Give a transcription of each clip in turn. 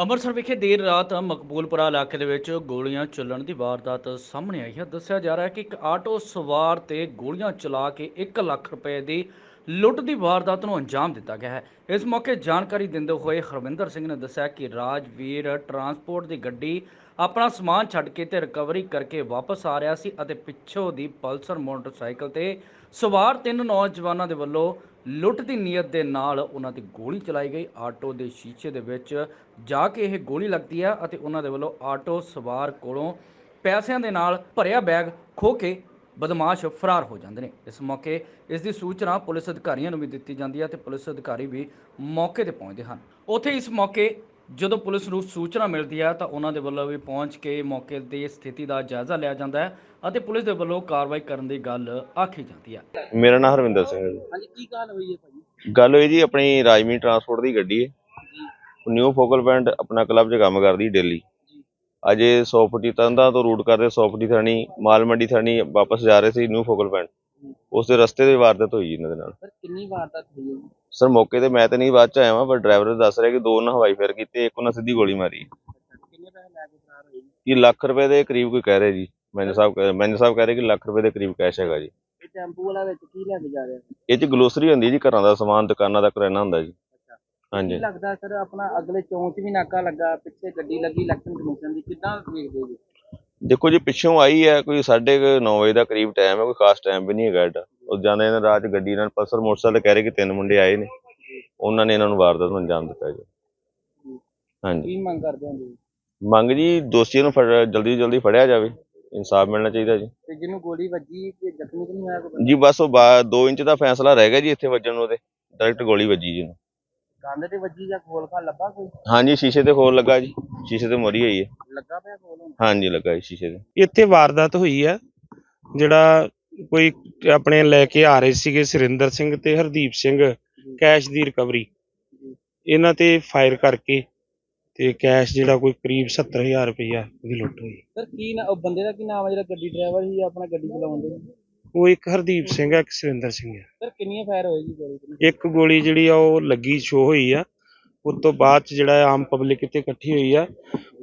ਅੰਮ੍ਰਿਤਸਰ ਵਿਖੇ ਦੇਰ ਰਾਤ ਮਕਬੂਲਪੁਰਾ ਇਲਾਕੇ ਦੇ ਵਿੱਚ ਗੋਲੀਆਂ ਚੱਲਣ ਦੀ ਵਾਰਦਾਤ ਸਾਹਮਣੇ ਆਈ ਹੈ। ਦੱਸਿਆ ਜਾ ਰਿਹਾ ਹੈ ਕਿ ਇੱਕ ਆਟੋ ਸਵਾਰ ਤੇ ਗੋਲੀਆਂ ਚਲਾ ਕੇ 1 ਲੱਖ ਰੁਪਏ ਦੀ ਲੁੱਟ ਦੀ ਵਾਰਦਾਤ ਨੂੰ ਅੰਜਾਮ ਦਿੱਤਾ ਗਿਆ ਹੈ। ਇਸ ਮੌਕੇ ਜਾਣਕਾਰੀ ਦਿੰਦੇ ਹੋਏ ਹਰਵਿੰਦਰ ਸਿੰਘ ਨੇ ਦੱਸਿਆ ਕਿ ਰਾਜਵੀਰ ਟਰਾਂਸਪੋਰਟ ਦੀ ਗੱਡੀ ਆਪਣਾ ਸਮਾਨ ਛੱਡ ਕੇ ਤੇ ਰਿਕਵਰੀ ਕਰਕੇ ਵਾਪਸ ਆ ਰਿਹਾ ਸੀ ਅਤੇ ਪਿੱਛੋਂ ਦੀ ਪਲਸਰ ਮੋਟਰਸਾਈਕਲ ਤੇ ਸਵਾਰ ਤਿੰਨ ਨੌਜਵਾਨਾਂ ਦੇ ਵੱਲੋਂ ਲੁੱਟ ਦੀ ਨੀਅਤ ਦੇ ਨਾਲ ਉਹਨਾਂ ਤੇ ਗੋਲੀ ਚਲਾਈ ਗਈ। ਆਟੋ ਦੇ ਸ਼ੀਸ਼ੇ ਦੇ ਵਿੱਚ ਜਾ ਕੇ ਇਹ ਗੋਲੀ ਲੱਗਦੀ ਹੈ ਅਤੇ ਉਹਨਾਂ ਦੇ ਵੱਲੋਂ ਆਟੋ ਸਵਾਰ ਕੋਲੋਂ ਪੈਸਿਆਂ ਦੇ ਨਾਲ ਭਰਿਆ ਬੈਗ ਖੋ ਕੇ ਬਦਮਾਸ਼ ਫਰਾਰ ਹੋ ਜਾਂਦੇ ਨੇ। ਇਸ ਮੌਕੇ ਇਸ ਦੀ ਸੂਚਨਾ ਪੁਲਿਸ ਅਧਿਕਾਰੀਆਂ ਨੂੰ ਵੀ ਦਿੱਤੀ ਜਾਂਦੀ ਹੈ ਤੇ ਪੁਲਿਸ ਅਧਿਕਾਰੀ ਵੀ ਮੌਕੇ ਤੇ ਪਹੁੰਚਦੇ ਹਨ। ਉੱਥੇ ਇਸ ਮੌਕੇ ਜਦੋਂ ਪੁਲਿਸ ਨੂੰ ਸੂਚਨਾ ਮਿਲਦੀ ਹੈ ਤਾਂ ਉਹਨਾਂ ਦੇ ਵੱਲੋਂ ਵੀ ਪਹੁੰਚ ਕੇ ਮੌਕੇ ਦੀ ਸਥਿਤੀ ਦਾ ਜਾਇਜ਼ਾ ਲਿਆ ਜਾਂਦਾ ਹੈ ਅਤੇ ਪੁਲਿਸ ਦੇ ਵੱਲੋਂ ਕਾਰਵਾਈ ਕਰਨ ਦੀ ਗੱਲ ਆਖੀ ਜਾਂਦੀ ਹੈ। ਮੇਰਾ ਨਾਮ ਹਰਵਿੰਦਰ ਸਿੰਘ ਹੈ ਜੀ। ਹਾਂਜੀ ਕੀ ਗੱਲ ਹੋਈ ਹੈ ਭਾਜੀ? ਗੱਲ ਹੋਈ ਜੀ ਆਪਣੀ ਰਾਜਮੀ ਟਰਾਂਸਪੋਰਟ ਦੀ ਗੱਡੀ ਹੈ। ਜੀ। ਨਿਊ ਫੋਕਲ ਪੁਆਇੰਟ ਆਪਣਾ ਕਲੱਬ 'ਚ ਕੰਮ ਕਰਦੀ ਡੇਲੀ। ਅਜੇ 100 ਫੁੱਟੀ ਤੰਦਾ ਤੋਂ ਰੂਟ ਕਰਦੇ 100 ਫੁੱਟੀ ਥਾਣੀ ਮਾਲ ਮੰਡੀ ਥਾਣੀ ਵਾਪਸ ਜਾ ਰਹੇ ਸੀ ਨਿਊ ਫੋਕਲ ਪੁਆਇੰਟ ਉਸ ਦੇ ਰਸਤੇ ਦੇ ਵਾਰਦਾਤ ਹੋਈ ਇਹਨਾਂ ਦੇ ਨਾਲ। ਸਰ ਕਿੰਨੀ ਵਾਰਦਾਤ ਹੋਈ ਹੈ? ਸਰ ਮੌਕੇ ਤੇ ਮੈਂ ਤੇ ਨਹੀਂ ਬਾਅਦ ਚ ਆਇਆ ਵਾਂ ਪਰ ਡਰਾਈਵਰ ਦੱਸ ਰਿਹਾ ਕਿ ਦੋ ਉਹਨਾਂ ਹਵਾਈ ਫੇਰ ਕੀਤੇ ਇੱਕ ਉਹਨਾਂ ਸਿੱਧੀ ਗੋਲੀ ਮਾਰੀ। ਕਿੰਨੇ ਪੈਸੇ ਲੈ ਕੇ ਫਰਾਰ ਹੋਏ ਜੀ? ਲੱਖ ਰੁਪਏ ਦੇ ਕਰੀਬ ਕੋਈ ਕਹਿ ਰਿਹਾ ਜੀ। ਮੈਨੇਜਰ ਸਾਹਿਬ ਕਹਿ- ਮੈਨੇਜਰ ਸਾਹਿਬ ਕਹਿ ਰਹੇ ਕਿ ਲੱਖ ਰੁਪਏ ਦੇ ਕਰੀਬ ਕੈਸ਼ ਹੈਗਾ ਜੀ। ਇਹ ਟੈਂਪੂ ਵਾਲਾ ਵਿੱਚ ਕੀ ਲੈ ਕੇ ਜਾ ਰਿਹਾ? ਸੀ ਇਹ ਚ ਗਲੋਸਰੀ ਹੁੰਦੀ ਜੀ ਘਰਾਂ ਦਾ ਸਮਾਨ ਦੁਕਾਨਾਂ ਦਾ ਕਰਿਆਨਾ ਹੁੰਦਾ ਜੀ। ਕੀ ਹਾਂਜੀ। ਲੱਗਦਾ ਸਰ ਆਪਣਾ ਅਗਲੇ ਚੌਂਕ 'ਚ ਵੀ ਨਾਕਾ ਲੱਗਾ ਪਿੱਛੇ ਗੱਡੀ ਲੱਗੀ ਇਲੈਕਸ਼ਨ ਕਮਿਸ਼ਨ ਦੀ ਕਿੱਦਾਂ ਵੇਖਦੇ ਜੀ? ਦੇਖੋ ਜੀ ਪਿੱਛੋਂ ਆਈ ਹੈ ਕੋਈ 9:30 ਵਜੇ ਦਾ ਕਰੀਬ ਟਾਈਮ ਹੈ ਕੋਈ ਖਾਸ ਟਾਈਮ ਵੀ ਨਹੀਂ ਹੈਗਾ ਏਡਾ। ਉਹ ਜਾਂਦੇ ਨੇ ਰਾਤ 'ਚ ਗੱਡੀ ਨਾਲ ਪਲਸਰ ਮੋਟਰਸਾਈਕਲ ਕਹਿ ਰਹੇ ਕਿ ਤਿੰਨ ਮੁੰਡੇ ਆਏ ਨੇ। ਉਹਨਾਂ ਨੇ ਇਹਨਾਂ ਨੂੰ ਵਾਰਦਾਤ ਨੂੰ ਅੰਜਾਮ ਦਿੱਤਾ ਜੀ। ਹਾਂਜੀ। ਕੀ ਮੰਗ ਕਰਦੇ ਹੋ ਜੀ ਮੰਗ ਜੀ ਦੋਸ਼ੀਆਂ ਨੂੰ ਫੜ- ਜਲਦੀ ਤੋਂ ਜਲਦੀ ਫੜਿਆ ਜਾਵੇ। ਇਨਸਾਫ ਮਿਲਣਾ ਚਾਹੀਦਾ ਜੀ। ਤੇ ਜਿਹਨੂੰ ਗੋਲੀ ਵੱਜੀ ਕਿ ਜ਼ਖਮੀ ਤਾਂ ਨਹੀਂ ਹੋਇਆ ਕੋਈ? ਜੀ ਬਸ ਉਹ 2 ਇੰਚ ਦਾ ਫੈਸਲਾ ਰਹਿ ਗਿਆ ਜੀ ਇੱਥੇ ਵੱਜਣ ਨੂੰ ਉਹਦੇ ਡਾਇਰੈਕਟ ਗੋਲੀ ਵੱਜੀ ਜੀ ਉਹਨੂੰ। ਕੰਧ ਤੇ ਵੱਜੀ ਜਾਂ ਖੋਲ ਖਾ ਲੱਭਾ ਕੋਈ? ਹਾਂਜੀ ਸ਼ੀਸ਼ੇ ਤੇ ਖੋਲ ਲੱਗਾ ਜੀ। ਸ਼ੀਸ਼ੇ ਤੇ ਮੋਰੀ ਹੋਈ ਹੈ। ਲੱਗਾ ਹਾਂਜੀ ਲੱਗਾ ਜੀ ਸ਼ੀਸ਼ੇ ਤੇ। ਇੱਥੇ ਵਾਰਦਾਤ ਹੋਈ ਹੈ ਜਿਹੜਾ ਕੋਈ ਆਪਣੇ ਲੈ ਕੇ ਆ ਰਹੇ ਸੀਗੇ ਸੁਰਿੰਦਰ ਸਿੰਘ ਤੇ ਹਰਦੀਪ ਸਿੰਘ ਕੈਸ਼ ਦੀ ਰਿਕਵਰੀ। ਇਹਨਾਂ ਤੇ ਫਾਇਰ ਕਰਕੇ ਤੇ ਕੈਸ਼ ਜਿਹੜਾ ਕੋਈ ਕਰੀਬ 70000 ਰੁਪਇਆ ਦੀ ਲੁੱਟ ਹੋਈ। ਸਰ ਕੀ ਨਾ ਉਹ ਬੰਦੇ ਦਾ ਕੀ ਨਾਮ ਹੈ ਜਿਹੜਾ ਗੱਡੀ ਡਰਾਈਵਰ ਸੀ ਆਪਣਾ ਗੱਡੀ ਚਲਾਉਂਦੇ ਉਹ ਇੱਕ ਹਰਦੀਪ ਸਿੰਘ ਹੈ ਇੱਕ ਸੁਰਿੰਦਰ ਸਿੰਘ ਹੈ ਸਰ ਕਿੰਨੀਆਂ ਫਾਇਰ ਹੋਏ ਜੀ ਗੋਲੀ ਇੱਕ ਗੋਲੀ ਜਿਹੜੀ ਆ ਉਹ ਲੱਗੀ ਸ਼ੋ ਹੋਈ ਆ। ਉਸ ਤੋਂ ਬਾਅਦ ਚ ਜਿਹੜਾ ਆਮ ਪਬਲਿਕ ਇੱਥੇ ਇਕੱਠੀ ਹੋਈ ਆ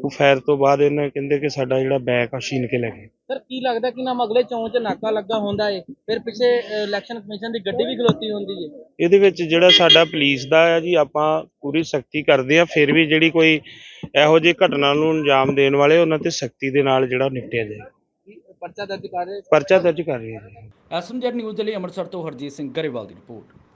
ਉਹ ਫਾਇਰ ਤੋਂ ਬਾਅਦ ਇਹਨਾਂ ਕਹਿੰਦੇ ਕਿ ਸਾਡਾ ਜਿਹੜਾ ਬੈਗ ਆ ਛੀਨ ਕੇ ਲੈ ਗਏ। ਸਰ ਕੀ ਲੱਗਦਾ ਕਿ ਨਾਮ ਅਗਲੇ 'ਚ ਨਾਕਾ ਲੱਗਾ ਹੁੰਦਾ ਏ? ਫਿਰ ਪਿੱਛੇ ਇਲੈਕਸ਼ਨ ਕਮਿਸ਼ਨ ਦੀ ਗੱਡੀ ਵੀ ਖਲੋਤੀ ਹੁੰਦੀ ਏ। ਇਹਦੇ ਵਿੱਚ ਜਿਹੜਾ ਸਾਡਾ ਪੁਲਿਸ ਦਾ ਆ ਜੀ ਆਪਾਂ ਪੂਰੀ ਸਖਤੀ ਕਰਦੇ ਆ ਫਿਰ ਵੀ ਜਿਹੜੀ ਕੋਈ ਇਹੋ ਜਿਹੀ ਘਟਨਾ ਨੂੰ ਅੰਜਾਮ ਦੇਣ ਵਾਲੇ ਉਹਨਾਂ ਤੇ ਸਖਤੀ ਦੇ ਨਾਲ ਜਿਹੜਾ ਨਿਪਟਿਆ ਜਾਏ। ਪਰਚਾ ਦਰਜ ਕਰ ਰਹੇ ਪਰਚਾ ਦਰਜ ਕਰ ਰਹੇ ਐਸਐਮਜੈਡ ਨਿਊਜ਼ ਦੇ ਲਈ ਅੰਮ੍ਰਿਤਸਰ ਤੋਂ ਹਰਜੀਤ ਸਿੰਘ ਗਰੇਵਾਲ ਦੀ ਰਿਪੋਰਟ।